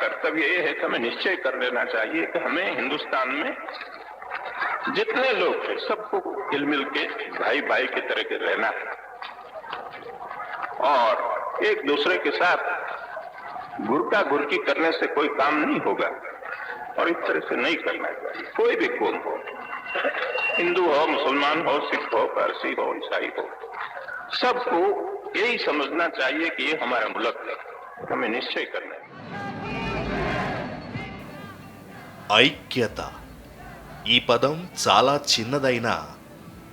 कर्तव्य ये है कि हमें निश्चय कर लेना चाहिए कि हमें हिंदुस्तान में जितने लोग हैं, सबको हिल मिल के भाई भाई की तरह के रहना है। और एक दूसरे के साथ गुरका गुरकी करने से कोई काम नहीं होगा और इस तरह से नहीं करना चाहिए। कोई भी कौम हो, हिंदू हो, मुसलमान हो, सिख हो, पारसी हो, ईसाई हो, सबको यही समझना चाहिए कि ये हमारा मुल्क है। हमें निश्चय करना है। ఐక్యత. ఈ పదం చాలా చిన్నదైనా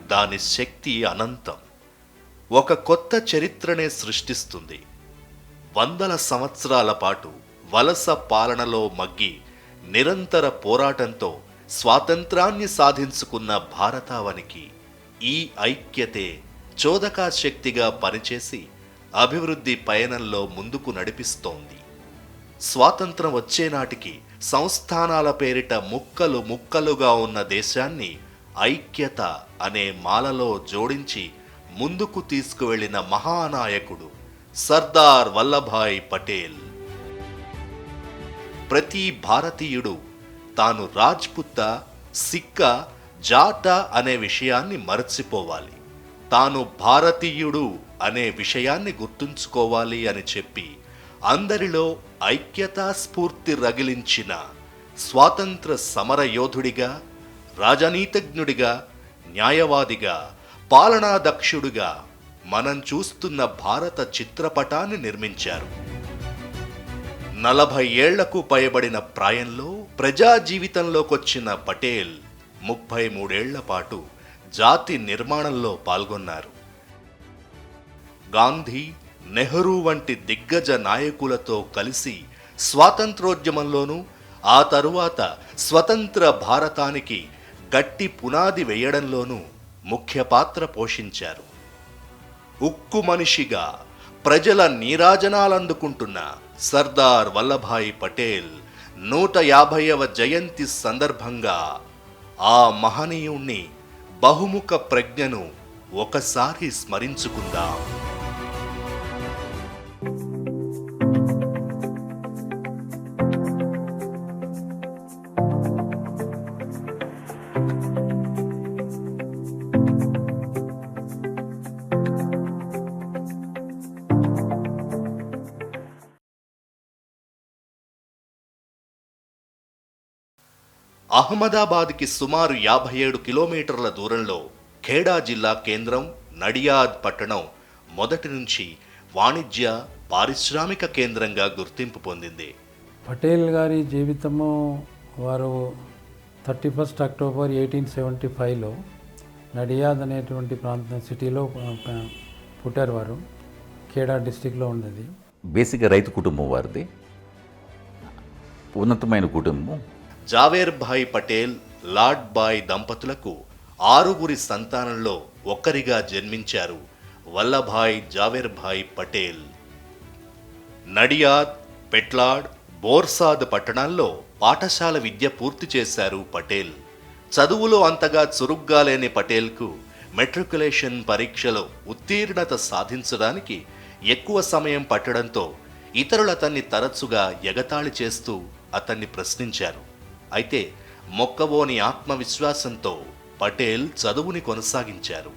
దాని శక్తి అనంతం. ఒక కొత్త చరిత్రనే సృష్టిస్తుంది. వందల సంవత్సరాల పాటు వలస పాలనలో మగ్గి నిరంతర పోరాటంతో స్వాతంత్రాన్ని సాధించుకున్న భారతావనికి ఈ ఐక్యతే చోదకా శక్తిగా పనిచేసి అభివృద్ధి పయనంలో ముందుకు నడిపిస్తోంది. స్వాతంత్రం వచ్చే నాటికి సంస్థానాల పేరిట ముక్కలు ముక్కలుగా ఉన్న దేశాన్ని ఐక్యత అనే మాలలో జోడించి ముందుకు తీసుకువెళ్ళిన మహానాయకుడు సర్దార్ వల్లభాయ్ పటేల్. ప్రతి భారతీయుడు తాను రాజ్పుత్త సిక్క జాట అనే విషయాన్ని మరచిపోవాలి. తాను భారతీయుడు అనే విషయాన్ని గుర్తుంచుకోవాలి అని చెప్పి అందరిలో ఐక్యతా స్ఫూర్తి రగిలించిన స్వాతంత్ర సమర యోధుడిగా రాజనీతజ్ఞుడిగా న్యాయవాదిగా పాలనాదక్షుడుగా మనం చూస్తున్న భారత చిత్రపటాన్ని నిర్మించారు. నలభై ఏళ్ళకు పైబడిన ప్రాయంలో ప్రజా జీవితంలోకొచ్చిన పటేల్ ముప్పై మూడేళ్ళ పాటు జాతి నిర్మాణంలో పాల్గొన్నారు. గాంధీ నెహ్రూ వంటి దిగ్గజ నాయకులతో కలిసి స్వాతంత్రోద్యమంలోనూ ఆ తరువాత స్వతంత్ర భారతానికి గట్టి పునాది వేయడంలోనూ ముఖ్య పాత్ర పోషించారు. ఉక్కు మనిషిగా ప్రజల నీరాజనాలందుకుంటున్న సర్దార్ వల్లభాయ్ పటేల్ నూట యాభైవ జయంతి సందర్భంగా ఆ మహనీయుణ్ణి బహుముఖ ప్రజ్ఞను ఒకసారి స్మరించుకుందాం. అహ్మదాబాద్కి సుమారు యాభై ఏడు కిలోమీటర్ల దూరంలో ఖేడా జిల్లా కేంద్రం నడియాద్ పట్టణం మొదటి నుంచి వాణిజ్య పారిశ్రామిక కేంద్రంగా గుర్తింపు పొందింది. పటేల్ గారి జీవితము వారు thirty first October eighteen seventy ఫైవ్లో నడియాద్ అనేటువంటి ప్రాంతం సిటీలో పుట్టారు వారు. ఖేడా డిస్టిక్లో ఉన్నది బేసిక్గా రైతు కుటుంబం వారిది. ఉన్నతమైన కుటుంబం. జావేర్భాయ్ పటేల్ లార్డ్ బాయ్ దంపతులకు ఆరుగురి సంతానంలో ఒక్కరిగా జన్మించారు వల్లభాయ్ జావేర్భాయ్ పటేల్. నడియాద్ పెట్లాడ్ బోర్సాద్ పట్టణాల్లో పాఠశాల విద్య పూర్తి చేశారు పటేల్. చదువులో అంతగా చురుగ్గా లేని పటేల్కు మెట్రికులేషన్ పరీక్షలో ఉత్తీర్ణత సాధించడానికి ఎక్కువ సమయం పట్టడంతో ఇతరులు అతన్ని తరచుగా ఎగతాళి చేస్తూ అతన్ని ప్రశ్నించారు. అయితే మొక్కవోని ఆత్మవిశ్వాసంతో పటేల్ చదువుని కొనసాగించారు.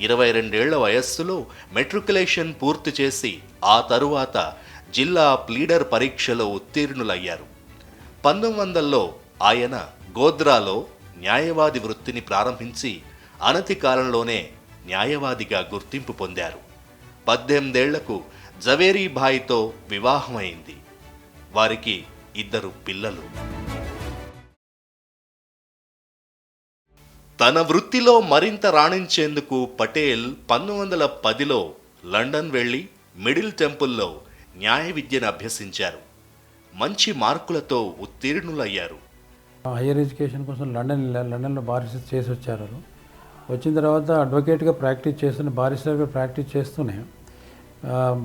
ఇరవై రెండేళ్ళ వయస్సులో మెట్రికులేషన్ పూర్తి చేసి ఆ తరువాత జిల్లా ప్లీడర్ పరీక్షలో ఉత్తీర్ణులయ్యారు. పంతొమ్మిది వందల్లో ఆయన గోద్రాలో న్యాయవాది వృత్తిని ప్రారంభించి అనతి కాలంలోనే న్యాయవాదిగా గుర్తింపు పొందారు. పద్దెనిమిదేళ్ళకు జవేరీభాయ్తో వివాహమైంది. వారికి ఇద్దరు పిల్లలు. తన వృత్తిలో మరింత రాణించేందుకు పటేల్ పంతొమ్మిది వందల పదిలో లండన్ వెళ్ళి మిడిల్ టెంపుల్లో న్యాయ విద్యను అభ్యసించారు మంచి మార్కులతో ఉత్తీర్ణులయ్యారు హైయర్ ఎడ్యుకేషన్ కోసం లండన్. లండన్లో బారిస్టర్ చేసి వచ్చారు. వచ్చిన తర్వాత అడ్వకేట్గా ప్రాక్టీస్ చేస్తూనే బారిస్టర్గా ప్రాక్టీస్ చేస్తూనే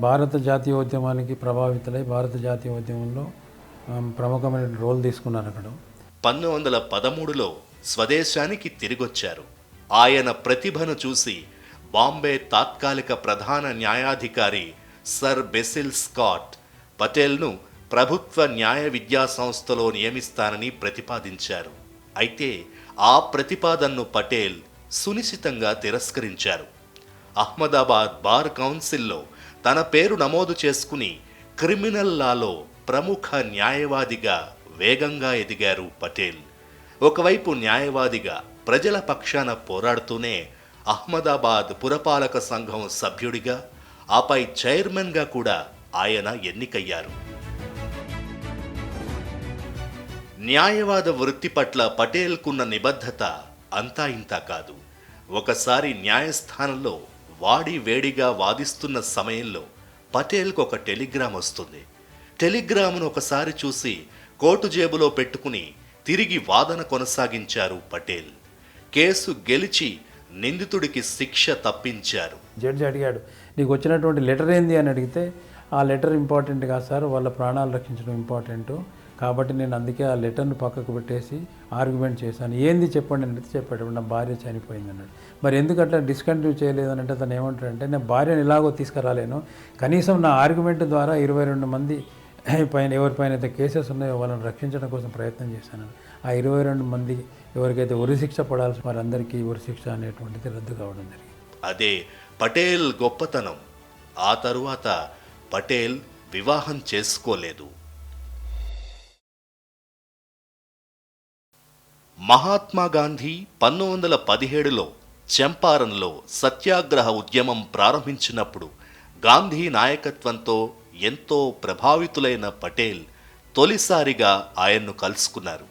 భారత జాతీయోద్యమానికి ప్రభావితులై భారత జాతీయోద్యమంలో ఆ, ప్రముఖమైన రోల్ తీసుకున్నారు అక్కడ పంతొమ్మిది వందల పదమూడులో స్వదేశానికి తిరిగొచ్చారు. ఆయన ప్రతిభను చూసి బాంబే తాత్కాలిక ప్రధాన న్యాయాధికారి సర్ బెసిల్ స్కాట్ పటేల్ను ప్రభుత్వ న్యాయ విద్యా సంస్థలో నియమిస్తానని ప్రతిపాదించారు. అయితే ఆ ప్రతిపాదనను పటేల్ సునిశ్చితంగా తిరస్కరించారు. అహ్మదాబాద్ బార్ కౌన్సిల్లో తన పేరు నమోదు చేసుకుని క్రిమినల్ లాలో ప్రముఖ న్యాయవాదిగా వేగంగా ఎదిగారు పటేల్. ఒకవైపు న్యాయవాదిగా ప్రజల పక్షాన పోరాడుతూనే అహ్మదాబాద్ పురపాలక సంఘం సభ్యుడిగా ఆపై చైర్మన్గా కూడా ఆయన ఎన్నికయ్యారు. న్యాయవాద వృత్తి పట్ల పటేల్కున్న నిబద్ధత అంతా ఇంతా కాదు. ఒకసారి న్యాయస్థానంలో వాడి వేడిగా వాదిస్తున్న సమయంలో పటేల్కు ఒక టెలిగ్రామ్ వస్తుంది. టెలిగ్రామ్ను ఒకసారి చూసి కోటు జేబులో పెట్టుకుని తిరిగి వాదన కొనసాగించారు పటేల్. కేసు గెలిచి నిందితుడికి శిక్ష తప్పించారు. జడ్జి అడిగాడు నీకు వచ్చినటువంటి లెటర్ ఏంది? అని అడిగితే ఆ లెటర్ ఇంపార్టెంట్ కాదు సార్ వాళ్ళ ప్రాణాలు రక్షించడం ఇంపార్టెంట్. కాబట్టి నేను అందుకే ఆ లెటర్ను పక్కకు పెట్టేసి ఆర్గ్యుమెంట్ చేశాను. ఏంది చెప్పండి? అని అడిగితే చెప్పాడు నా భార్య చనిపోయింది అన్నాడు. మరి ఎందుకు అట్లా డిస్కంటిన్యూ చేయలేదు అని అంటే తను ఏమంటాడంటే నేను భార్యను ఇలాగో తీసుకురాలేను. కనీసం నా ఆర్గ్యుమెంట్ ద్వారా ఇరవై రెండు మంది పైన ఎవరిపైన అయితే కేసెస్ ఉన్నాయో వాళ్ళని రక్షించడం కోసం ప్రయత్నం చేశాను. ఆ ఇరవై రెండు మంది ఎవరికైతే ఉరిశిక్ష పడాల్సి వారందరికీ ఉరిశిక్ష అనేటువంటిది రద్దు కావడం జరిగింది. అదే పటేల్ గొప్పతనం. ఆ తరువాత పటేల్ వివాహం చేసుకోలేదు. మహాత్మా గాంధీ పంతొమ్మిది వందల పదిహేడులో చంపారన్లో సత్యాగ్రహ ఉద్యమం ప్రారంభించినప్పుడు గాంధీ నాయకత్వంతో ఎంతో ప్రభావితులైన పటేల్ తొలిసారిగా ఆయన్ను కలుసుకున్నారు.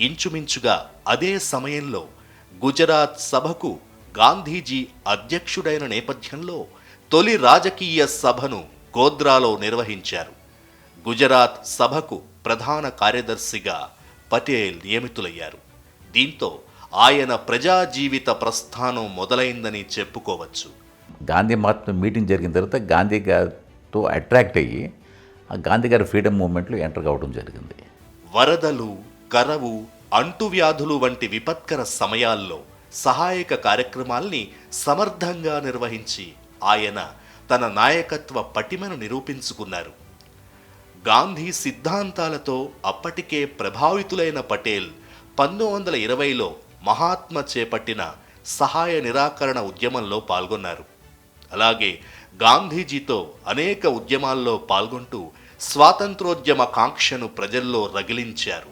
ఇంచుమించుగా అదే సమయంలో గుజరాత్ సభకు గాంధీజీ అధ్యక్షుడైన నేపథ్యంలో తొలి రాజకీయ సభను గోద్రాలో నిర్వహించారు. గుజరాత్ సభకు ప్రధాన కార్యదర్శిగా పటేల్ నియమితులయ్యారు. దీంతో ఆయన ప్రజా జీవిత ప్రస్థానం మొదలైందని చెప్పుకోవచ్చు. గాంధీ మహాత్మ మీటింగ్ జరిగిన తర్వాత గాంధీ గారు తో అట్రాక్ట్ అయ్యి ఆ గాంధీ గారి ఫ్రీడమ్ మూవ్మెంట్లో ఎంటర్ కావడం జరిగింది. వరదలు కరవు అంటువ్యాధులు వంటి విపత్కర సమయాల్లో సహాయక కార్యక్రమాల్ని సమర్థంగా నిర్వహించి ఆయన తన నాయకత్వ పటిమను నిరూపించుకున్నారు. గాంధీ సిద్ధాంతాలతో అప్పటికే ప్రభావితులైన పటేల్ పంతొమ్మిది వందల ఇరవైలో మహాత్మ చేపట్టిన సహాయ నిరాకరణ ఉద్యమంలో పాల్గొన్నారు. అలాగే గాంధీజీతో అనేక ఉద్యమాల్లో పాల్గొంటూ స్వాతంత్రోద్యమ కాంక్షను ప్రజల్లో రగిలించారు.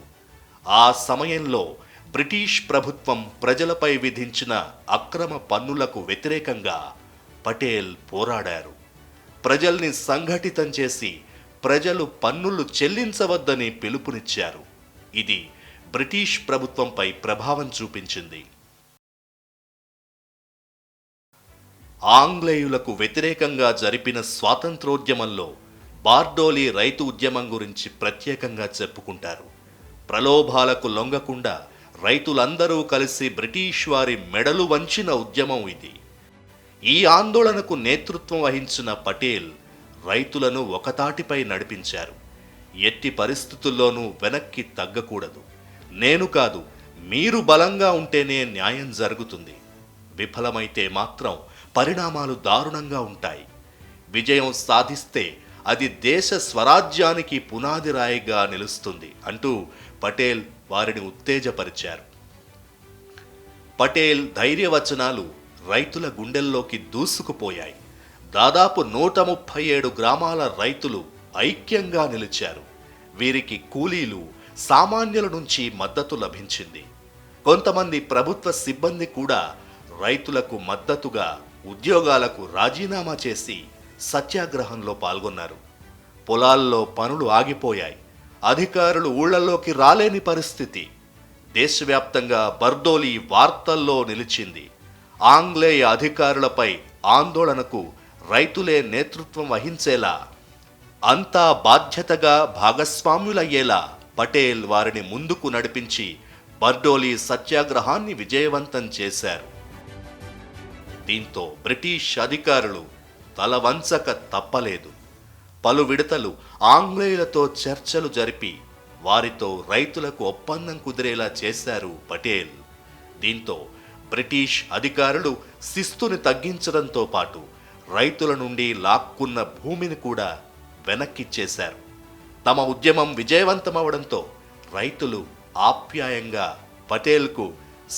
ఆ సమయంలో బ్రిటిష్ ప్రభుత్వం ప్రజలపై విధించిన అక్రమ పన్నులకు వ్యతిరేకంగా పటేల్ పోరాడారు. ప్రజల్ని సంఘటితం చేసి ప్రజలు పన్నులు చెల్లించవద్దని పిలుపునిచ్చారు. ఇది బ్రిటిష్ ప్రభుత్వంపై ప్రభావం చూపించింది. ఆంగ్లేయులకు వ్యతిరేకంగా జరిపిన స్వాతంత్రోద్యమంలో బార్డోలీ రైతు ఉద్యమం గురించి ప్రత్యేకంగా చెప్పుకుంటారు. ప్రలోభాలకు లొంగకుండా రైతులందరూ కలిసి బ్రిటిష్ వారి మెడలు వంచిన ఉద్యమం ఇది. ఈ ఆందోళనకు నేతృత్వం వహించిన పటేల్ రైతులను ఒకతాటిపై నడిపించారు. ఎట్టి పరిస్థితుల్లోనూ వెనక్కి తగ్గకూడదు. నేను కాదు మీరు బలంగా ఉంటేనే న్యాయం జరుగుతుంది. విఫలమైతే మాత్రం పరిణామాలు దారుణంగా ఉంటాయి. విజయం సాధిస్తే అది దేశ స్వరాజ్యానికి పునాది రాయిగా నిలుస్తుంది అంటూ పటేల్ వారిని ఉత్తేజపరిచారు. పటేల్ ధైర్యవచనాలు రైతుల గుండెల్లోకి దూసుకుపోయాయి. దాదాపు నూట ముప్పై ఏడు గ్రామాల రైతులు ఐక్యంగా నిలిచారు. వీరికి కూలీలు సామాన్యుల నుంచి మద్దతు లభించింది. కొంతమంది ప్రభుత్వ సిబ్బంది కూడా రైతులకు మద్దతుగా ఉద్యోగాలకు రాజీనామా చేసి సత్యాగ్రహంలో పాల్గొన్నారు. పొలాల్లో పనులు ఆగిపోయాయి. అధికారులు ఊళ్ళల్లోకి రాలేని పరిస్థితి. దేశవ్యాప్తంగా బర్దోలి వార్తల్లో నిలిచింది. ఆంగ్లేయ అధికారులపై ఆందోళనకు రైతులే నేతృత్వం వహించేలా అంతా బాధ్యతగా భాగస్వాములయ్యేలా పటేల్ వారిని ముందుకు నడిపించి బర్డోలీ సత్యాగ్రహాన్ని విజయవంతం చేశారు. దీంతో బ్రిటిష్ అధికారులు తలవంచక తప్పలేదు. పలు విడతలు ఆంగ్లేయులతో చర్చలు జరిపి వారితో రైతులకు ఒప్పందం కుదిరేలా చేశారు పటేల్. దీంతో బ్రిటిష్ అధికారులు శిస్తుని తగ్గించడంతో పాటు రైతుల నుండి లాక్కున్న భూమిని కూడా వెనక్కిచ్చేశారు తమ ఉద్యమం విజయవంతమవడంతో రైతులు ఆప్యాయంగా పటేల్కు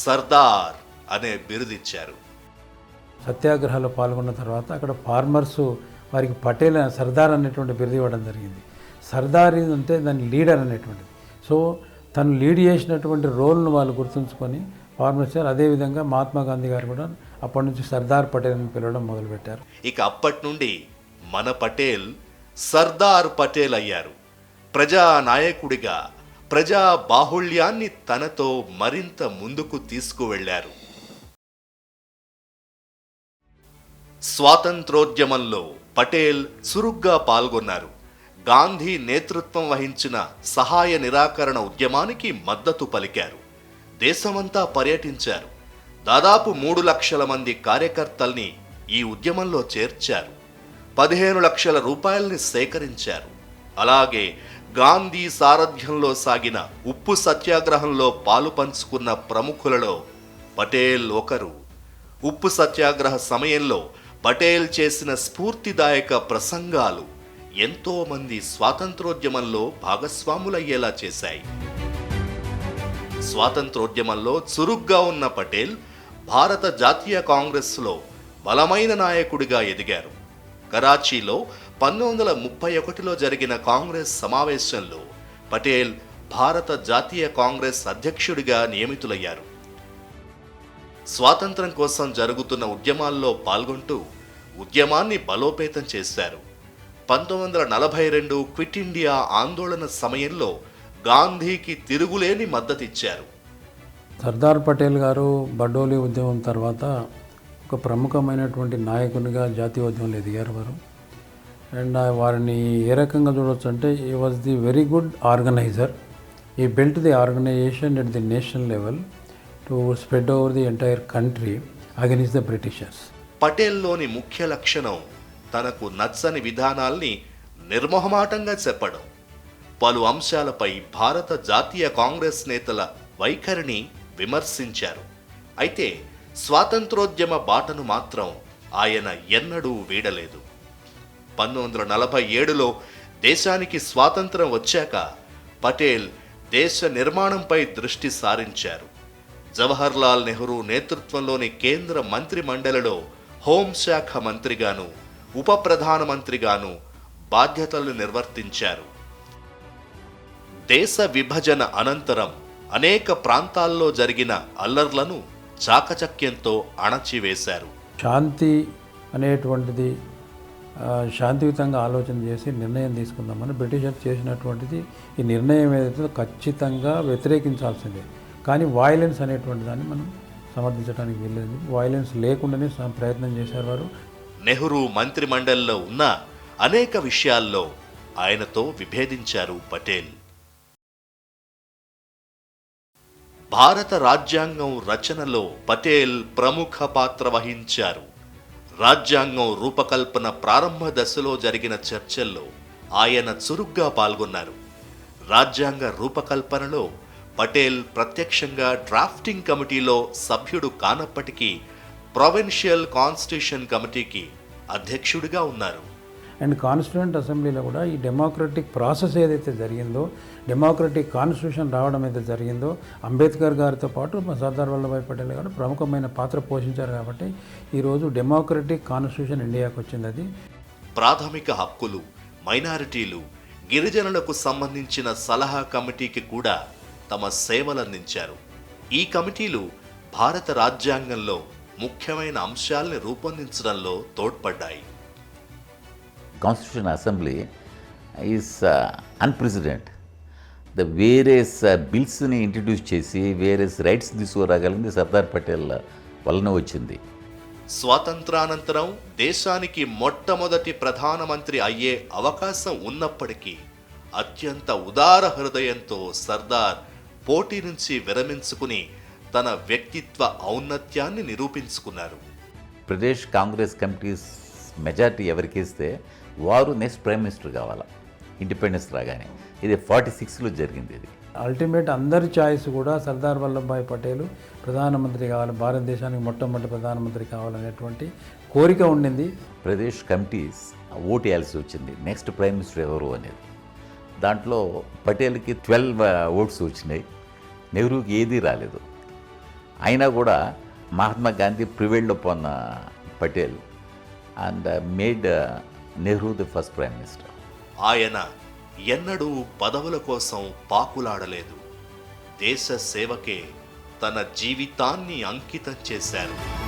సర్దార్ అనే బిరుదిచ్చారు. సత్యాగ్రహాల్లో పాల్గొన్న తర్వాత అక్కడ ఫార్మర్స్ వారికి పటేల్ సర్దార్ అనేటువంటి బిరుదు ఇవ్వడం జరిగింది. సర్దార్ అంటే దాని లీడర్ అనేటువంటిది. సో తను లీడ్ చేసినటువంటి రోల్ను వాళ్ళు గుర్తుంచుకొని ఫార్మర్స్ గారు అదేవిధంగా మహాత్మా గాంధీ గారు కూడా అప్పటి నుంచి సర్దార్ పటేల్ అని పిలవడం మొదలుపెట్టారు. ఇక అప్పటి నుండి మన పటేల్ సర్దార్ పటేల్ అయ్యారు. ప్రజా నాయకుడిగా ప్రజా బాహుళ్యాన్ని తనతో మరింత ముందుకు తీసుకువెళ్ళారు స్వాతంత్రోద్యమంలో పటేల్ చురుగ్గా పాల్గొన్నారు. గాంధీ నేతృత్వం వహించిన సహాయ నిరాకరణ ఉద్యమానికి మద్దతు పలికారు. దేశమంతా పర్యటించారు. దాదాపు మూడు లక్షల మంది కార్యకర్తల్ని ఈ ఉద్యమంలో చేర్చారు. పదిహేను లక్షల రూపాయల్ని సేకరించారు. అలాగే గాంధీ సారథ్యంలో సాగిన ఉప్పు సత్యాగ్రహంలో పాలు పంచుకున్న ప్రముఖులలో పటేల్ ఒకరు. ఉప్పు సత్యాగ్రహ సమయంలో పటేల్ చేసిన స్ఫూర్తిదాయక ప్రసంగాలు ఎంతోమంది స్వాతంత్రోద్యమంలో భాగస్వాములయ్యేలా చేశాయి. స్వాతంత్రోద్యమంలో చురుగ్గా ఉన్న పటేల్ భారత జాతీయ కాంగ్రెస్లో బలమైన నాయకుడిగా ఎదిగారు. కరాచీలో పంతొమ్మిది వందల ముప్పై ఒకటిలో జరిగిన కాంగ్రెస్ సమావేశంలో పటేల్ భారత జాతీయ కాంగ్రెస్ అధ్యక్షుడిగా నియమితులయ్యారు. స్వాతంత్రం కోసం జరుగుతున్న ఉద్యమాల్లో పాల్గొంటూ ఉద్యమాన్ని బలోపేతం చేశారు. పంతొమ్మిది వందల నలభై రెండు క్విట్ ఇండియా ఆందోళన సమయంలో గాంధీకి తిరుగులేని మద్దతిచ్చారు. సర్దార్ పటేల్ గారు బడ్డోలి ఉద్యమం తర్వాత ఒక ప్రముఖమైనటువంటి నాయకునిగా జాతీయ ఉద్యమంలో ఎదిగారు వారు. అండ్ వారిని ఏ రకంగా చూడవచ్చు అంటే he was the very good organiser he built the organisation at the national level to spread over the entire country against the Britishers పటేల్లోని ముఖ్య లక్షణం తనకు నచ్చని విధానాల్ని నిర్మోహమాటంగా చెప్పడం. పలు అంశాలపై భారత జాతీయ కాంగ్రెస్ నేతల వైఖరిని విమర్శించారు. అయితే స్వాతంత్రోద్యమ బాటను మాత్రం ఆయన ఎన్నడూ వీడలేదు. పంతొమ్మిది వందల నలభై ఏడులో దేశానికి స్వాతంత్రం వచ్చాక పటేల్ దేశ నిర్మాణంపై దృష్టి సారించారు. జవహర్లాల్ నెహ్రూ నేతృత్వంలోని కేంద్ర మంత్రి మండలిలో హోంశాఖ మంత్రిగాను ఉప ప్రధానమంత్రిగాను బాధ్యతలు నిర్వర్తించారు. దేశ విభజన అనంతరం అనేక ప్రాంతాల్లో జరిగిన అల్లర్లను చాకచక్యంతో అణచివేశారు. శాంతి అనేటువంటిది శాంతియుతంగా ఆలోచన చేసి నిర్ణయం తీసుకుందామని బ్రిటిషర్ చేసినటువంటిది ఈ నిర్ణయం ఏదైతే ఖచ్చితంగా వ్యతిరేకించాల్సిందే. కానీ వాయిలెన్స్ అనేటువంటి దాన్ని మనం సమర్థించడానికి వీల్లేదు. వాయిలెన్స్ లేకుండానే ప్రయత్నం చేశారు వారు. నెహ్రూ మంత్రిమండలిలో ఉన్న అనేక విషయాల్లో ఆయనతో విభేదించారు పటేల్. భారత రాజ్యాంగం రచనలో పటేల్ ప్రముఖ పాత్ర వహించారు. రాజ్యాంగం రూపకల్పన ప్రారంభ దశలో జరిగిన చర్చల్లో ఆయన చురుగ్గా పాల్గొన్నారు. రాజ్యాంగ రూపకల్పనలో పటేల్ ప్రత్యక్షంగా డ్రాఫ్టింగ్ కమిటీలో సభ్యుడు కానప్పటికీ ప్రొవిన్షియల్ కాన్స్టిట్యూషన్ కమిటీకి అధ్యక్షుడిగా ఉన్నారు. అండ్ కాన్స్టిట్యూంట్ అసెంబ్లీలో కూడా ఈ డెమోక్రటిక్ ప్రాసెస్ ఏదైతే జరిగిందో డెమోక్రటిక్ కాన్స్టిట్యూషన్ రావడం అయితే జరిగిందో అంబేద్కర్ గారితో పాటు సర్దార్ వల్లభాయ్ పటేల్ గారు ప్రముఖమైన పాత్ర పోషించారు కాబట్టి ఈరోజు డెమోక్రటిక్ కాన్స్టిట్యూషన్ ఇండియాకి వచ్చింది అది. ప్రాథమిక హక్కులు మైనారిటీలు గిరిజనులకు సంబంధించిన సలహా కమిటీకి కూడా తమ సేవలందించారు. ఈ కమిటీలు భారత రాజ్యాంగంలో ముఖ్యమైన అంశాల్ని రూపొందించడంలో తోడ్పడ్డాయి. Assembly is uh, unprecedented. The various బిల్స్ని introduce చేసి వేరియస్ రైట్స్ తీసుకురాగలిగింది సర్దార్ పటేల్ వలన వచ్చింది. స్వాతంత్రానంతరం దేశానికి మొట్టమొదటి ప్రధానమంత్రి అయ్యే అవకాశం ఉన్నప్పటికీ అత్యంత ఉదార హృదయంతో సర్దార్ పోటీ నుంచి విరమించుకుని తన వ్యక్తిత్వ ఔన్నత్యాన్ని నిరూపించుకున్నారు. ప్రదేశ్ కాంగ్రెస్ కమిటీస్ మెజారిటీ ఎవరికి ఇస్తే వారు నెక్స్ట్ ప్రైమ్ మినిస్టర్ కావాలా? ఇండిపెండెన్స్ రాగానే. ఇది ఫార్టీ సిక్స్లో జరిగింది ఇది. అల్టిమేట్ అందరి ఛాయిస్ కూడా సర్దార్ వల్లభాయ్ పటేల్ ప్రధానమంత్రి కావాలి భారతదేశానికి మొట్టమొదటి ప్రధానమంత్రి కావాలనేటువంటి కోరిక ఉండింది. ప్రదేశ్ కమిటీస్ ఓటు వేయాల్సి వచ్చింది. నెక్స్ట్ ప్రైమ్ మినిస్టర్ ఎవరు అనేది. దాంట్లో పటేల్కి ట్వెల్వ్ ఓట్స్ వచ్చినాయి. నెహ్రూకి ఏదీ రాలేదు. అయినా కూడా Mahatma Gandhi prevailed upon Patel and made Nehru the first prime minister. ఆయన ఎన్నడూ పదవుల కోసం పాకులాడలేదు. దేశ సేవకే తన జీవితాన్ని అంకితం చేశారు.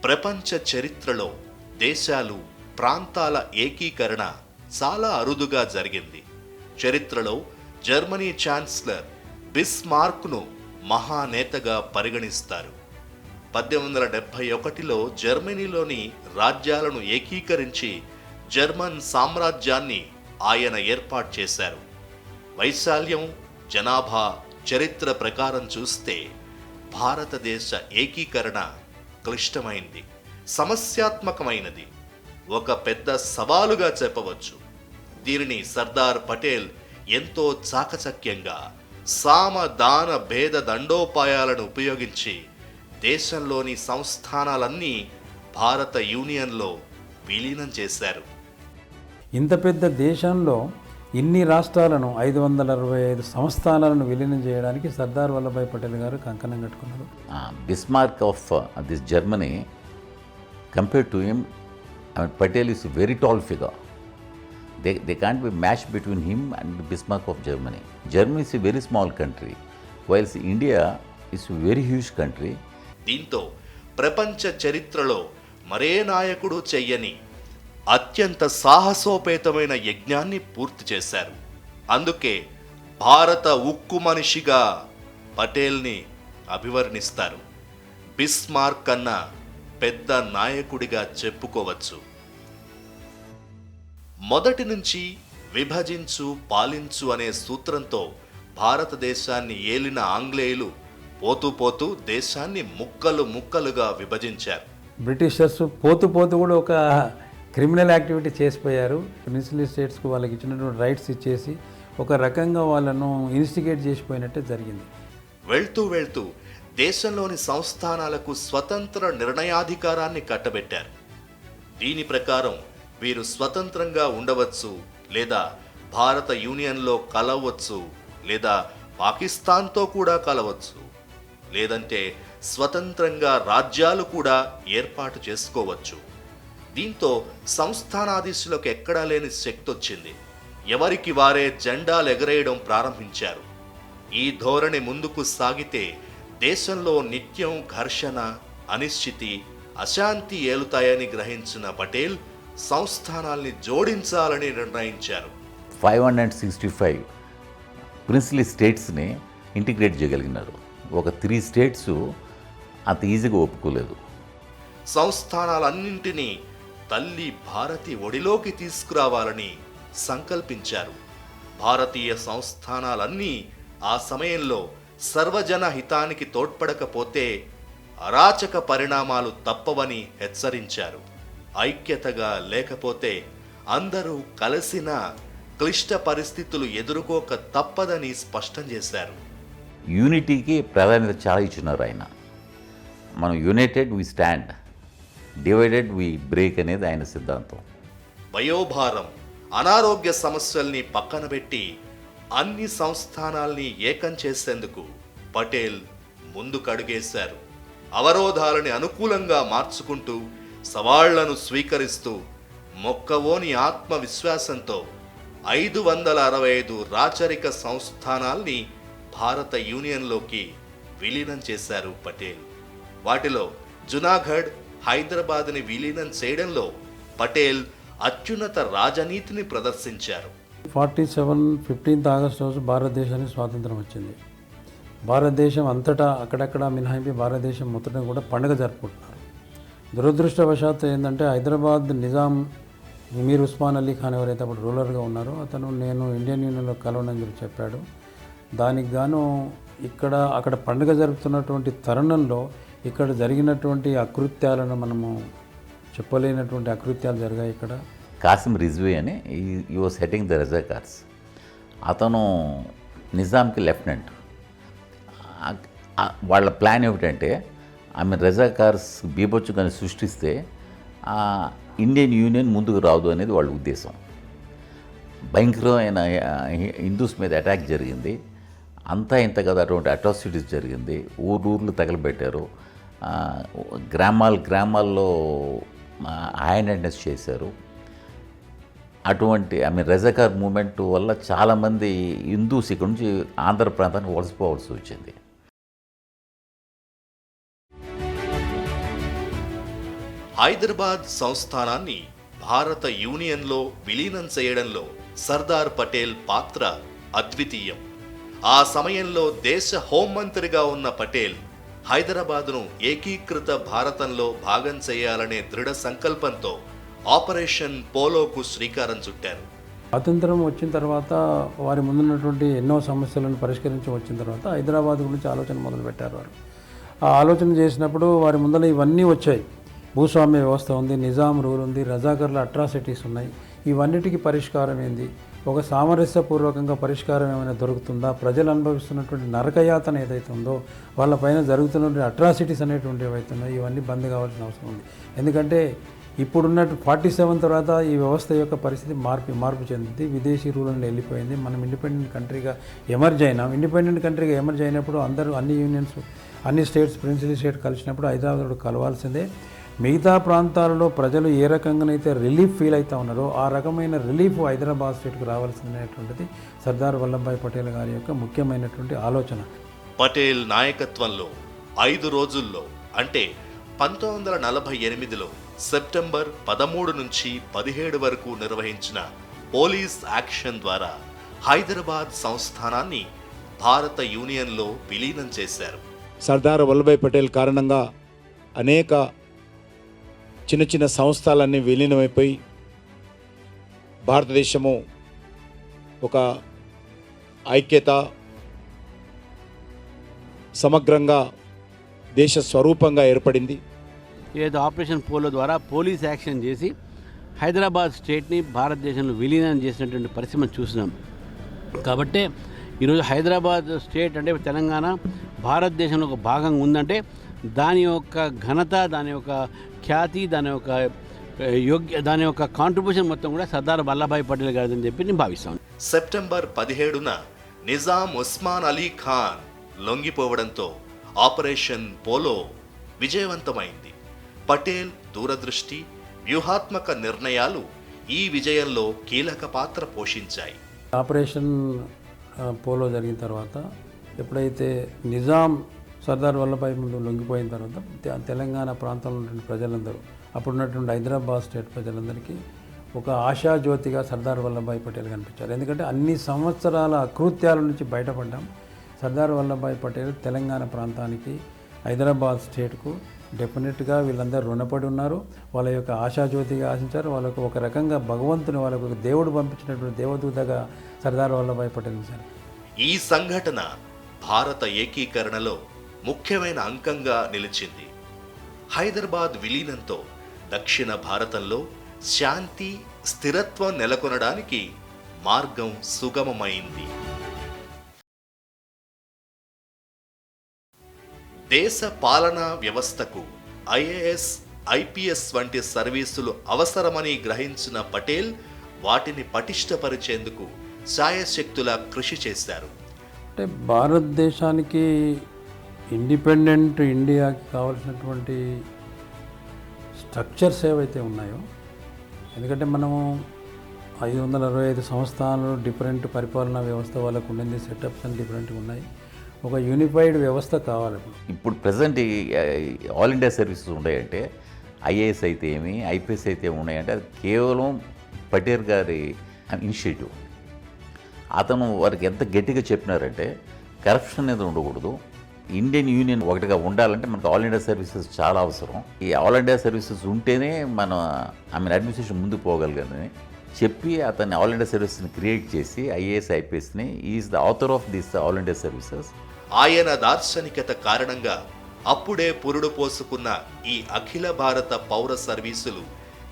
ప్రపంచ చరిత్రలో దేశాలు ప్రాంతాల ఏకీకరణ చాలా అరుదుగా జరిగింది. చరిత్రలో జర్మనీ ఛాన్సలర్ బిస్మార్క్ను మహానేతగా పరిగణిస్తారు. పద్దెనిమిది వందల డెబ్భై ఒకటిలో జర్మనీలోని రాజ్యాలను ఏకీకరించి జర్మన్ సామ్రాజ్యాన్ని ఆయన ఏర్పాటు చేశారు. వైశాల్యం జనాభా చరిత్ర ప్రకారం చూస్తే భారతదేశ ఏకీకరణ క్లిష్టమైంది. సమస్యాత్మకమైనది. ఒక పెద్ద సవాలుగా చెప్పవచ్చు. దీనిని సర్దార్ పటేల్ ఎంతో చాకచక్యంగా సామ దాన భేద దండోపాయాలను ఉపయోగించి దేశంలోని సంస్థానాలన్నీ భారత యూనియన్లో విలీనం చేశారు. ఇంత పెద్ద దేశంలో ఇన్ని రాష్ట్రాలను ఐదు వందల అరవై ఐదు సంస్థానాలను విలీనం చేయడానికి సర్దార్ వల్లభాయ్ పటేల్ గారు కంకణం కట్టుకున్నారు. Bismarck of this Germany compare to him I mean Patel is very tall figure they they can't be match between him and Bismarck of Germany Germany is a very small country whiles India is very huge country దీంతో ప్రపంచ చరిత్రలో మరే నాయకుడు చెయ్యని అత్యంత సాహసోపేతమైన యజ్ఞాన్ని పూర్తి చేశారు. అందుకే భారత ఉక్కు మనిషిగా పటేల్ని అభివర్ణిస్తారు. బిస్మార్క్ కన్నా పెద్ద నాయకుడిగా చెప్పుకోవచ్చు. మొదటి నుంచి విభజించు పాలించు అనే సూత్రంతో భారతదేశాన్ని ఏలిన ఆంగ్లేయులు పోతూ పోతూ దేశాన్ని ముక్కలు ముక్కలుగా విభజించారు. బ్రిటిషర్స్ పోతూ పోతూ కూడా ఒక క్రిమినల్ యాక్టివిటీ చేసిపోయారు. ప్రిన్సిపల్ స్టేట్స్కు వాళ్ళకి ఇచ్చినటువంటి రైట్స్ ఇచ్చేసి ఒక రకంగా వాళ్ళను ఇన్స్టిగేట్ చేసిపోయినట్టే జరిగింది. వెళ్తూ వెళ్తూ దేశంలోని సంస్థానాలకు స్వతంత్ర నిర్ణయాధికారాన్ని కట్టబెట్టారు. దీని ప్రకారం వీరు స్వతంత్రంగా ఉండవచ్చు లేదా భారత యూనియన్లో కలవచ్చు లేదా పాకిస్తాన్తో కూడా కలవచ్చు. లేదంటే స్వతంత్రంగా రాజ్యాలు కూడా ఏర్పాటు చేసుకోవచ్చు. దీంతో సంస్థానాధీశులకు ఎక్కడా లేని శక్తి వచ్చింది ఎవరికి వారే జెండాలు ఎగరేయడం ప్రారంభించారు. ఈ ధోరణి ముందుకు సాగితే దేశంలో నిత్యం ఘర్షణ అనిశ్చితి అశాంతి ఏలుతాయని గ్రహించిన పటేల్ సంస్థానాల్ని జోడించాలని నిర్ణయించారు. Five hundred sixty five princely స్టేట్స్ని integrate చేయగలిగినారు. ఒక త్రీ స్టేట్స్ అంత ఈజీగా ఒప్పుకోలేదు. సంస్థానాలన్నింటినీ తల్లి భారతి ఒడిలోకి తీసుకురావాలని సంకల్పించారు. భారతీయ సంస్థానాలన్నీ ఆ సమయంలో సర్వజన హితానికి తోడ్పడకపోతే అరాచక పరిణామాలు తప్పవని హెచ్చరించారు. ఐక్యతగా లేకపోతే అందరూ కలిసిన క్లిష్ట పరిస్థితులు ఎదుర్కోక తప్పదని స్పష్టం చేశారు. యూనిటీకి ప్రాధాన్యత చాలా ఇచ్చినారు ఆయన. మనం united we stand divided we break అనేది ఆయన సిద్ధాంతం. వయోభారం అనారోగ్య సమస్యల్ని పక్కన పెట్టి అన్ని సంస్థానాల్ని ఏకం చేసేందుకు పటేల్ ముందుకడుగేశారు. అవరోధాలని అనుకూలంగా మార్చుకుంటూ సవాళ్ళను స్వీకరిస్తూ మొక్కవోని ఆత్మవిశ్వాసంతో ఐదు వందల అరవై ఐదు రాచరిక సంస్థానాల్ని భారత యూనియన్లోకి విలీనం చేశారు పటేల్. వాటిలో జునాగఢ్ హైదరాబాద్ని విలీనం చేయడంలో పటేల్ అత్యున్నత రాజనీతిని ప్రదర్శించారు. ఫార్టీ సెవెన్ ఫిఫ్టీన్త్ ఆగస్ట్ రోజు భారతదేశానికి స్వాతంత్రం వచ్చింది. భారతదేశం అంతటా అక్కడక్కడ మినహాయింపి భారతదేశం మొత్తం కూడా పండుగ జరుపుకుంటున్నారు. దురదృష్టవశాత్తు ఏంటంటే హైదరాబాద్ నిజాం మీర్ ఉస్మాన్ అలీ ఖాన్ ఎవరైతే అప్పుడు రూలర్గా ఉన్నారో అతను నేను ఇండియన్ యూనియన్లో కలవనని చెప్పి చెప్పాడు. దానికి గాను ఇక్కడ అక్కడ పండుగ జరుపుతున్నటువంటి తరుణంలో ఇక్కడ జరిగినటువంటి అకృత్యాలను మనము చెప్పలేనటువంటి అకృత్యాలు జరిగాయి ఇక్కడ. కాసిం రిజ్వీ అని ఈ వాజ్ హెడ్డింగ్ ద రెజాకార్స్ అతను నిజాంకి లెఫ్టినెంట్. వాళ్ళ ప్లాన్ ఏమిటంటే ఆమె రెజాకార్స్ బీభత్సుగాన్ని సృష్టిస్తే ఇండియన్ యూనియన్ ముందుకు రాదు అనేది వాళ్ళ ఉద్దేశం. భయంకరమైన హిందూస్ మీద అటాక్ జరిగింది. అంతా ఇంత కదా అటువంటి అట్రాసిటీస్ జరిగింది. ఊరు ఊర్లు తగలబెట్టారు గ్రామాలు గ్రామాల్లో హ్యాండెడ్నెస్ చేశారు. అటువంటి ఐ మీన్ రెజకార్ మూమెంట్ వల్ల చాలామంది హిందూస్ ఇక్కడ నుంచి ఆంధ్ర ప్రాంతానికి వలసిపోవాల్సి వచ్చింది. హైదరాబాద్ సంస్థానాన్ని భారత యూనియన్లో విలీనం చేయడంలో సర్దార్ పటేల్ పాత్ర అద్వితీయం. ఆ సమయంలో దేశ హోంమంత్రిగా ఉన్న పటేల్ హైదరాబాదును ఏకీకృత భారతంలో భాగం చేయాలనే దృఢ సంకల్పంతో ఆపరేషన్ పోలోకు శ్రీకారం చుట్టారు. స్వాతంత్రం వచ్చిన తర్వాత వారి ముందున్నటువంటి ఎన్నో సమస్యలను పరిష్కరించి వచ్చిన తర్వాత హైదరాబాద్ గురించి ఆలోచన మొదలుపెట్టారు వారు. ఆ ఆలోచన చేసినప్పుడు వారి ముందర ఇవన్నీ వచ్చాయి. భూస్వామ్య వ్యవస్థ ఉంది నిజాం రూల్ ఉంది రజాకర్ల అట్రాసిటీస్ ఉన్నాయి. ఇవన్నిటికీ పరిష్కారం ఏంది? ఒక సామరస్యపూర్వకంగా పరిష్కారం ఏమైనా దొరుకుతుందా? ప్రజలు అనుభవిస్తున్నటువంటి నరకయాతన ఏదైతే ఉందో వాళ్ళపైన జరుగుతున్నటువంటి అట్రాసిటీస్ అనేటువంటి ఏవైతే ఉన్నాయో ఇవన్నీ బంద్ కావాల్సిన అవసరం ఉంది. ఎందుకంటే ఇప్పుడున్న ఫార్టీ సెవెన్ తర్వాత ఈ వ్యవస్థ యొక్క పరిస్థితి మార్పు మార్పు చెందింది. విదేశీ రూలంలో వెళ్ళిపోయింది. మనం ఇండిపెండెంట్ కంట్రీగా ఎమర్జ్ అయినాం. ఇండిపెండెంట్ కంట్రీగా ఎమర్జ్ అయినప్పుడు అందరూ అన్ని యూనియన్స్ అన్ని స్టేట్స్ ప్రిన్సిపల్ స్టేట్ కలిసినప్పుడు హైదరాబాద్ కలవాల్సిందే. మిగతా ప్రాంతాలలో ప్రజలు ఏ రకంగానైతే రిలీఫ్ ఫీల్ అవుతా ఉన్నారో ఆ రకమైన రిలీఫ్ హైదరాబాద్ స్టేట్కి రావాల్సిందనేటువంటిది సర్దార్ వల్లభాయ్ పటేల్ గారి యొక్క ముఖ్యమైనటువంటి ఆలోచన. పటేల్ నాయకత్వంలో ఐదు రోజుల్లో అంటే పంతొమ్మిది వందల నలభై ఎనిమిదిలో సెప్టెంబర్ పదమూడు నుంచి పదిహేడు వరకు నిర్వహించిన పోలీస్ యాక్షన్ ద్వారా హైదరాబాద్ సంస్థానాన్ని భారత యూనియన్లో విలీనం చేశారు. సర్దార్ వల్లభాయ్ పటేల్ కారణంగా అనేక చిన్న చిన్న సంస్థలన్నీ విలీనమైపోయి భారతదేశము ఒక ఐక్యత సమగ్రంగా దేశ స్వరూపంగా ఏర్పడింది. ఏదో ఆపరేషన్ పోలో ద్వారా పోలీస్ యాక్షన్ చేసి హైదరాబాద్ స్టేట్ని భారతదేశంలో విలీనం చేసినటువంటి పరిస్థితి మనం చూసినాం కాబట్టే ఈరోజు హైదరాబాద్ స్టేట్ అంటే తెలంగాణ భారతదేశంలో ఒక భాగంగా ఉందంటే దాని యొక్క ఘనత దాని యొక్క ఖ్యాతి దాని యొక్క యోగ్య దాని యొక్క కాంట్రిబ్యూషన్ మొత్తం కూడా సర్దార్ వల్లభాయ్ పటేల్ గారిదని చెప్పి నేను భావిస్తాను. సెప్టెంబర్ పదిహేడున నిజాం ఉస్మాన్ అలీ ఖాన్ లొంగిపోవడంతో ఆపరేషన్ పోలో విజయవంతమైంది. పటేల్ దూరదృష్టి వ్యూహాత్మక నిర్ణయాలు ఈ విజయంలో కీలక పాత్ర పోషించాయి. ఆపరేషన్ పోలో జరిగిన తర్వాత ఎప్పుడైతే నిజాం సర్దార్ వల్లభాయ్ ముందు లొంగిపోయిన తర్వాత తెలంగాణ ప్రాంతంలో ఉన్నటువంటి ప్రజలందరూ అప్పుడున్నటువంటి హైదరాబాద్ స్టేట్ ప్రజలందరికీ ఒక ఆశాజ్యోతిగా సర్దార్ వల్లభాయ్ పటేల్ కనిపించారు. ఎందుకంటే అన్ని సంవత్సరాల అకృత్యాల నుంచి బయటపడ్డాం. సర్దార్ వల్లభాయ్ పటేల్ తెలంగాణ ప్రాంతానికి హైదరాబాద్ స్టేట్కు డెఫినెట్గా వీళ్ళందరూ రుణపడి ఉన్నారు. వాళ్ళ యొక్క ఆశాజ్యోతిగా ఆశించారు. వాళ్ళకు ఒక రకంగా భగవంతుని వాళ్ళకు ఒక దేవుడు పంపించినటువంటి దేవదూతగా సర్దార్ వల్లభాయ్ పటేల్ సార్. ఈ సంఘటన భారత ఏకీకరణలో ముఖ్యమైన అంకంగా నిలిచింది. హైదరాబాద్ విలీనంతో దక్షిణ భారతంలో శాంతి స్థిరత్వం నెలకొనడానికి మార్గం సుగమమైంది. దేశ పాలనా వ్యవస్థకు ఐఏఎస్ ఐపీఎస్ వంటి సర్వీసులు అవసరమని గ్రహించిన పటేల్ వాటిని పటిష్టపరిచేందుకు శాయశక్తులా కృషి చేశారు. అంటే భారతదేశానికి ఇండిపెండెంట్ ఇండియాకి కావాల్సినటువంటి స్ట్రక్చర్స్ ఏవైతే ఉన్నాయో ఎందుకంటే మనము ఐదు వందల అరవై ఐదు సంస్థలు డిఫరెంట్ పరిపాలనా వ్యవస్థ వాళ్ళకు ఉండింది సెటప్స్ అని డిఫరెంట్గా ఉన్నాయి. ఒక యూనిఫైడ్ వ్యవస్థ కావాలి ఇప్పుడు ప్రజెంట్ ఆల్ ఇండియా సర్వీసెస్ ఉన్నాయంటే ఐఏఎస్ అయితే ఏమి ఐపీఎస్ అయితే ఉన్నాయంటే అది కేవలం పటేల్ గారి ఇనిషియేటివ్ అతను వారికి ఎంత గట్టిగా చెప్పినారంటే కరప్షన్ అనేది ఉండకూడదు ఇండియన్ యూనియన్ ఒకటిగా ఉండాలంటే మనకు ఆల్ ఇండియా సర్వీసెస్ చాలా అవసరం. ఈ ఆల్ ఇండియా సర్వీసెస్ ఉంటేనే మన ఐ మీన్ అడ్మినిస్ట్రేషన్ ముందుకు పోగలగని చెప్పి అతన్ని ఆల్ ఇండియా సర్వీసెస్ని క్రియేట్ చేసి IAS ఐపీఎస్ని is the author of this all India services ఆయన దార్శనికత కారణంగా అప్పుడే పురుడు పోసుకున్న ఈ అఖిల భారత పౌర సర్వీసులు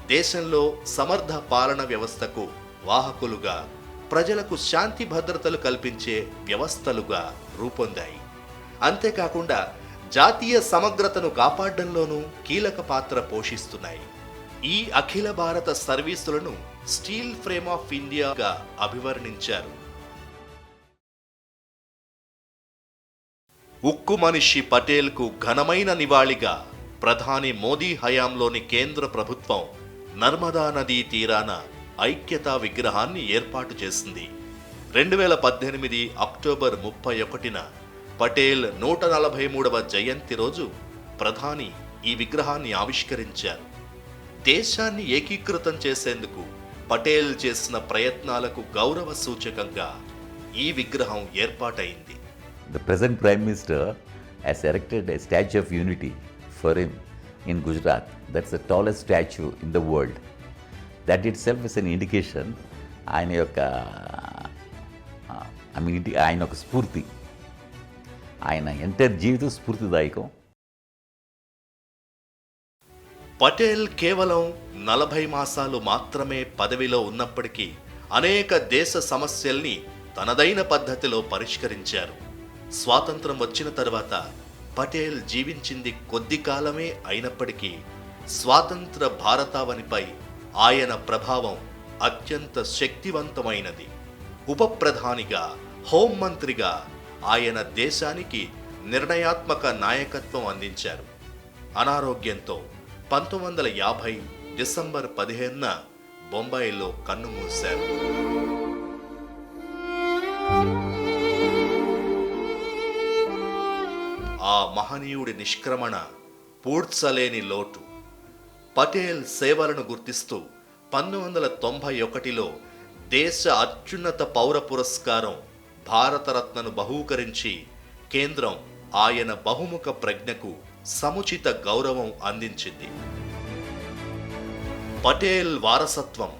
దేశంలో సమర్థ పాలన వ్యవస్థకు వాహకులుగా ప్రజలకు శాంతి భద్రతలు కల్పించే వ్యవస్థలుగా రూపొందాయి. అంతేకాకుండా జాతీయ సమగ్రతను కాపాడడంలోనూ కీలక పాత్ర పోషిస్తున్నాయి. ఈ అఖిల భారత సర్వీసులను స్టీల్ ఫ్రేమ్ ఆఫ్ ఇండియాగా అభివర్ణించారు. ఉక్కు మనిషి పటేల్కు ఘనమైన నివాళిగా ప్రధాని మోదీ హయాంలోని కేంద్ర ప్రభుత్వం నర్మదా నదీ తీరాన ఐక్యతా విగ్రహాన్ని ఏర్పాటు చేసింది. రెండు వేల పద్దెనిమిది అక్టోబర్ ముప్పై ఒకటిన పటేల్ నూట నలభై మూడవ జయంతి రోజు ప్రధాని ఈ విగ్రహాన్ని ఆవిష్కరించారు. దేశాన్ని ఏకీకృతం చేసేందుకు పటేల్ చేసిన ప్రయత్నాలకు గౌరవ సూచకంగా ఈ విగ్రహం ఏర్పాటైంది. The present Prime Minister has erected a statue of unity for him in Gujarat. That's the tallest statue in the world. That itself is an indication ఆయన యొక్క ఐ మీన్ ఆయన ఒక స్ఫూర్తి ఆయన ఎంటైర్ జీవితం స్ఫూర్తిదాయకం పటేల్ కేవలం నలభై మాసాలు మాత్రమే పదవిలో ఉన్నప్పటికీ అనేక దేశ సమస్యల్ని తనదైన పద్ధతిలో పరిష్కరించారు స్వాతంత్రం వచ్చిన తర్వాత పటేల్ జీవించింది కొద్ది కాలమే అయినప్పటికీ స్వాతంత్ర భారతావనిపై ఆయన ప్రభావం అత్యంత శక్తివంతమైనది. ఉప ప్రధానిగా హోంమంత్రిగా ఆయన దేశానికి నిర్ణయాత్మక నాయకత్వం అందించారు. అనారోగ్యంతో పంతొమ్మిది వందల యాభై డిసెంబర్ పదిహేనున బొంబాయిలో కన్నుమూశారు మహనీయుడి నిష్క్రమణ పూడ్చలేని లోటు. పటేల్ సేవలను గుర్తిస్తూ పంతొమ్మిది వందల తొంభై ఒకటిలో దేశ అత్యున్నత పౌర పురస్కారం భారతరత్నను బహూకరించి కేంద్రం ఆయన బహుముఖ ప్రజ్ఞకు సముచిత గౌరవం అందించింది. పటేల్ వారసత్వం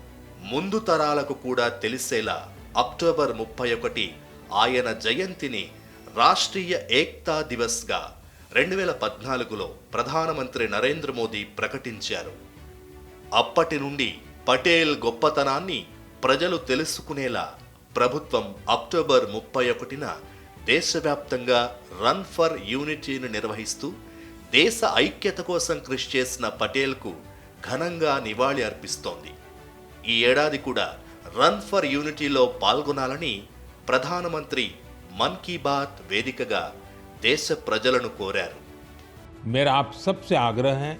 ముందు తరాలకు కూడా తెలిసేలా అక్టోబర్ ముప్పై ఒకటి ఆయన జయంతిని రాష్ట్రీయ ఏక్తా దివస్గా రెండు వేల పద్నాలుగులో ప్రధానమంత్రి నరేంద్ర మోదీ ప్రకటించారు. అప్పటి నుండి పటేల్ గొప్పతనాన్ని ప్రజలు తెలుసుకునేలా ప్రభుత్వం అక్టోబర్ ముప్పై ఒకటిన దేశవ్యాప్తంగా రన్ ఫర్ యూనిటీని నిర్వహిస్తూ దేశ ఐక్యత కోసం కృషి చేసిన పటేల్కు ఘనంగా నివాళి అర్పిస్తోంది. ఈ ఏడాది కూడా రన్ ఫర్ యూనిటీలో పాల్గొనాలని ప్రధానమంత్రి మన్ కీ బాత్ వేదికగా దేశ ప్రజలను కోరారు मेरा आप सबसे आग्रह है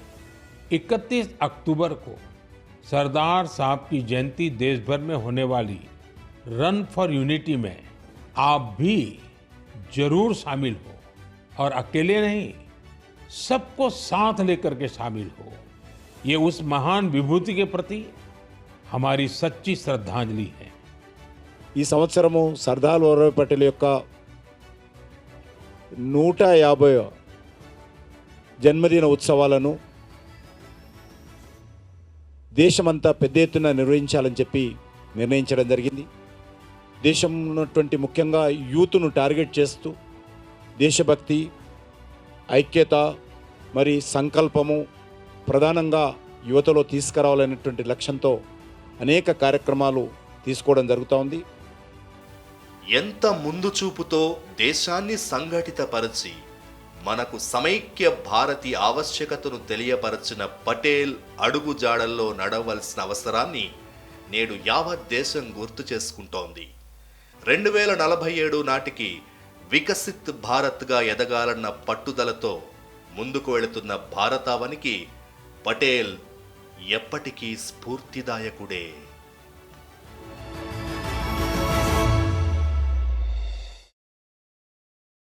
31 अक्टूबर को सरदार साहब की जयंती देश भर में होने वाली रन फॉर यूनिटी में आप भी जरूर शामिल हो और अकेले नहीं सबको साथ लेकर के शामिल हो ये उस महान विभूति के प्रति हमारी सच्ची श्रद्धांजलि है ఈ సంవత్సరము సర్దార్ వల్లభాయ్ పటేల్ యొక్క నూట యాభై జన్మదిన ఉత్సవాలను దేశమంతా పెద్ద ఎత్తున నిర్వహించాలని చెప్పి నిర్ణయించడం జరిగింది. దేశం ఉన్నటువంటి ముఖ్యంగా యూత్ను టార్గెట్ చేస్తూ దేశభక్తి ఐక్యత మరి సంకల్పము ప్రధానంగా యువతలో తీసుకురావాలనేటువంటి లక్ష్యంతో అనేక కార్యక్రమాలు తీసుకోవడం జరుగుతూ ఉంది. ఎంత ముందు చూపుతో దేశాన్ని సంఘటితపరచి మనకు సమైక్య భారతి ఆవశ్యకతను తెలియపరచిన పటేల్ అడుగుజాడల్లో నడవలసిన అవసరాన్ని నేడు యావత్ దేశం గుర్తు చేసుకుంటోంది. రెండు వేల నలభై ఏడు నాటికి వికసిత్ భారత్గా ఎదగాలన్న పట్టుదలతో ముందుకు వెళుతున్న భారతావనికి పటేల్ ఎప్పటికీ స్ఫూర్తిదాయకుడే.